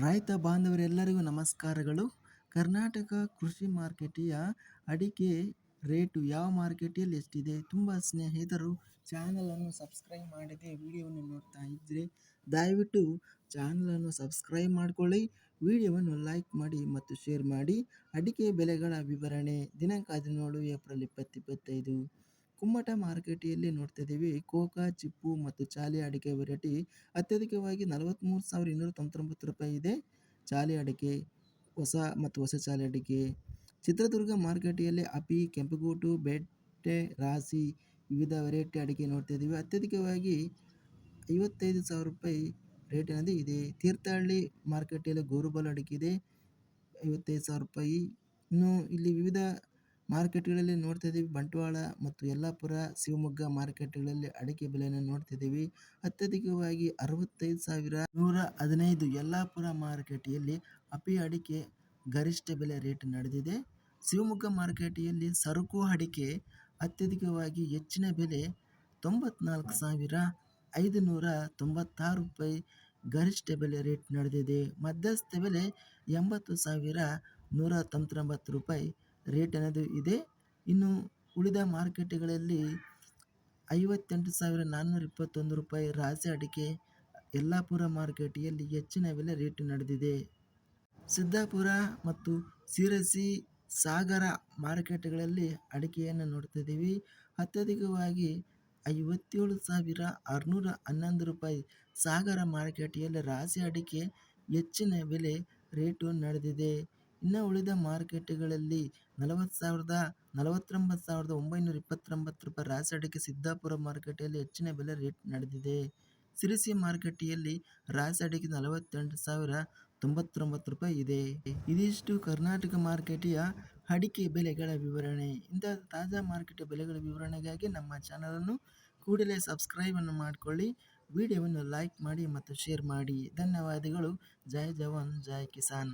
ರೈತ ಬಾಂಧವರೆಲ್ಲರಿಗೂ ನಮಸ್ಕಾರಗಳು. ಕರ್ನಾಟಕ ಕೃಷಿ ಮಾರ್ಕೆಟಿಯ ಅಡಿಕೆ ರೇಟು ಯಾವ ಮಾರ್ಕೆಟಲ್ಲಿ ಎಷ್ಟಿದೆ? ತುಂಬ ಸ್ನೇಹಿತರು ಚಾನಲನ್ನು ಸಬ್ಸ್ಕ್ರೈಬ್ ಮಾಡದೆ ವಿಡಿಯೋವನ್ನು ನೋಡ್ತಾ ಇದ್ದರೆ ದಯವಿಟ್ಟು ಚಾನಲನ್ನು ಸಬ್ಸ್ಕ್ರೈಬ್ ಮಾಡಿಕೊಳ್ಳಿ. ವಿಡಿಯೋವನ್ನು ಲೈಕ್ ಮಾಡಿ ಮತ್ತು ಶೇರ್ ಮಾಡಿ. ಅಡಿಕೆ ಬೆಲೆಗಳ ವಿವರಣೆ ದಿನಾಂಕ ಹದಿನೇಳು ಏಪ್ರಿಲ್ ಇಪ್ಪತ್ತು ಇಪ್ಪತ್ತೈದು. ಕುಮ್ಮಟ ಮಾರುಕಟ್ಟೆಯಲ್ಲಿ ನೋಡ್ತಾ ಇದ್ದೀವಿ ಕೋಕಾ, ಚಿಪ್ಪು ಮತ್ತು ಚಾಲಿ ಅಡಿಕೆ ವೆರೈಟಿ ಅತ್ಯಧಿಕವಾಗಿ ನಲವತ್ತ್ಮೂರು ಸಾವಿರ ಇನ್ನೂರ ತೊಂಬತ್ತೊಂಬತ್ತು ರೂಪಾಯಿ ಇದೆ. ಚಾಲಿ ಅಡಿಕೆ, ಹೊಸ ಮತ್ತು ಹೊಸ ಚಾಲಿ ಅಡಿಕೆ. ಚಿತ್ರದುರ್ಗ ಮಾರುಕಟ್ಟೆಯಲ್ಲಿ ಅಪಿ, ಕೆಂಪುಗೂಟು, ಬೆಟ್ಟೆ, ರಾಸಿ ವಿವಿಧ ವೆರೈಟಿ ಅಡಿಕೆ ನೋಡ್ತಾ ಇದ್ದೀವಿ ಅತ್ಯಧಿಕವಾಗಿ ಐವತ್ತೈದು ಸಾವಿರ ರೂಪಾಯಿ ರೇಟಿನದು ಇದೆ. ತೀರ್ಥಹಳ್ಳಿ ಮಾರುಕಟ್ಟೆಯಲ್ಲಿ ಗೋರುಬಲ್ ಅಡಿಕೆ ಇದೆ. ಐವತ್ತೈದು ಸಾವಿರ ರೂಪಾಯಿ. ಇನ್ನು ಇಲ್ಲಿ ವಿವಿಧ ಮಾರ್ಕೆಟ್ಗಳಲ್ಲಿ ನೋಡ್ತಾ ಇದ್ದೀವಿ ಬಂಟ್ವಾಳ ಮತ್ತು ಯಲ್ಲಾಪುರ, ಶಿವಮೊಗ್ಗ ಮಾರ್ಕೆಟ್ಗಳಲ್ಲಿ ಅಡಿಕೆ ಬೆಲೆಯನ್ನು ನೋಡ್ತಿದ್ದೀವಿ ಅತ್ಯಧಿಕವಾಗಿ ಅರವತ್ತೈದು ಸಾವಿರ ನೂರ ಹದಿನೈದು ಯಲ್ಲಾಪುರ ಮಾರುಕಟ್ಟೆಯಲ್ಲಿ ಅಪಿ ಅಡಿಕೆ ಗರಿಷ್ಠ ಬೆಲೆ ರೇಟ್ ನಡೆದಿದೆ. ಶಿವಮೊಗ್ಗ ಮಾರುಕಟ್ಟೆಯಲ್ಲಿ ಸರಕು ಅಡಿಕೆ ಅತ್ಯಧಿಕವಾಗಿ ಹೆಚ್ಚಿನ ಬೆಲೆ ತೊಂಬತ್ನಾಲ್ಕು ಸಾವಿರ ಐದು ನೂರ ತೊಂಬತ್ತಾರು ರೂಪಾಯಿ ಗರಿಷ್ಠ ಬೆಲೆ ರೇಟ್ ನಡೆದಿದೆ. ಮಧ್ಯಸ್ಥ ಬೆಲೆ ಎಂಬತ್ತು ಸಾವಿರ ನೂರ ತೊಂಬತ್ತೊಂಬತ್ತು ರೂಪಾಯಿ ರೇಟ್ ಅನ್ನೋದು ಇದೆ? ಇನ್ನು ಉಳಿದ ಮಾರುಕಟ್ಟೆಗಳಲ್ಲಿ ಐವತ್ತೆಂಟು ಸಾವಿರ ನಾನ್ನೂರ ಇಪ್ಪತ್ತೊಂದು ರೂಪಾಯಿ ರಾಸಿ ಅಡಿಕೆ ಯಲ್ಲಾಪುರ ಮಾರುಕಟ್ಟೆಯಲ್ಲಿ ಹೆಚ್ಚಿನ ಬೆಲೆ ರೇಟ್ ನಡೆದಿದೆ. ಸಿದ್ದಾಪುರ ಮತ್ತು ಶಿರಸಿ ಸಾಗರ ಮಾರುಕಟ್ಟೆಗಳಲ್ಲಿ ಅಡಿಕೆಯನ್ನು ನೋಡ್ತಿದ್ದೀವಿ ಅತ್ಯಧಿಕವಾಗಿ ಐವತ್ತೇಳು ಸಾವಿರ ಆರುನೂರ ಹನ್ನೊಂದು ರೂಪಾಯಿ ಸಾಗರ ಮಾರುಕಟ್ಟೆಯಲ್ಲಿ ರಾಸಿ ಅಡಿಕೆ ಹೆಚ್ಚಿನ ಬೆಲೆ ರೇಟು ನಡೆದಿದೆ. ಇನ್ನು ಉಳಿದ ಮಾರುಕಟ್ಟೆಗಳಲ್ಲಿ ನಲವತ್ತು ಸಾವಿರದ ನಲವತ್ತೊಂಬತ್ತು ಸಾವಿರದ ಒಂಬೈನೂರ ಇಪ್ಪತ್ತೊಂಬತ್ತು ರೂಪಾಯಿ ರಾಸಿ ಸಿದ್ದಾಪುರ ಮಾರುಕಟ್ಟೆಯಲ್ಲಿ ಹೆಚ್ಚಿನ ಬೆಲೆ ರೇಟ್ ನಡೆದಿದೆ. ಸಿರಿಸಿ ಮಾರುಕಟ್ಟೆಯಲ್ಲಿ ರಾಸಿ ನಲವತ್ತೆಂಟು ಸಾವಿರ ತೊಂಬತ್ತೊಂಬತ್ತು ರೂಪಾಯಿ ಇದೆ. ಇದಿಷ್ಟು ಕರ್ನಾಟಕ ಮಾರುಕಟ್ಟೆಯ ಅಡಿಕೆ ಬೆಲೆಗಳ ವಿವರಣೆ. ಇಂತಹ ತಾಜಾ ಮಾರುಕಟ್ಟೆ ಬೆಲೆಗಳ ವಿವರಣೆಗಾಗಿ ನಮ್ಮ ಚಾನಲನ್ನು ಕೂಡಲೇ ಸಬ್ಸ್ಕ್ರೈಬನ್ನು ಮಾಡಿಕೊಳ್ಳಿ. ವಿಡಿಯೋವನ್ನು ಲೈಕ್ ಮಾಡಿ ಮತ್ತು ಶೇರ್ ಮಾಡಿ. ಧನ್ಯವಾದಗಳು. ಜೈ ಜವಾನ್, ಜೈ ಕಿಸಾನ್.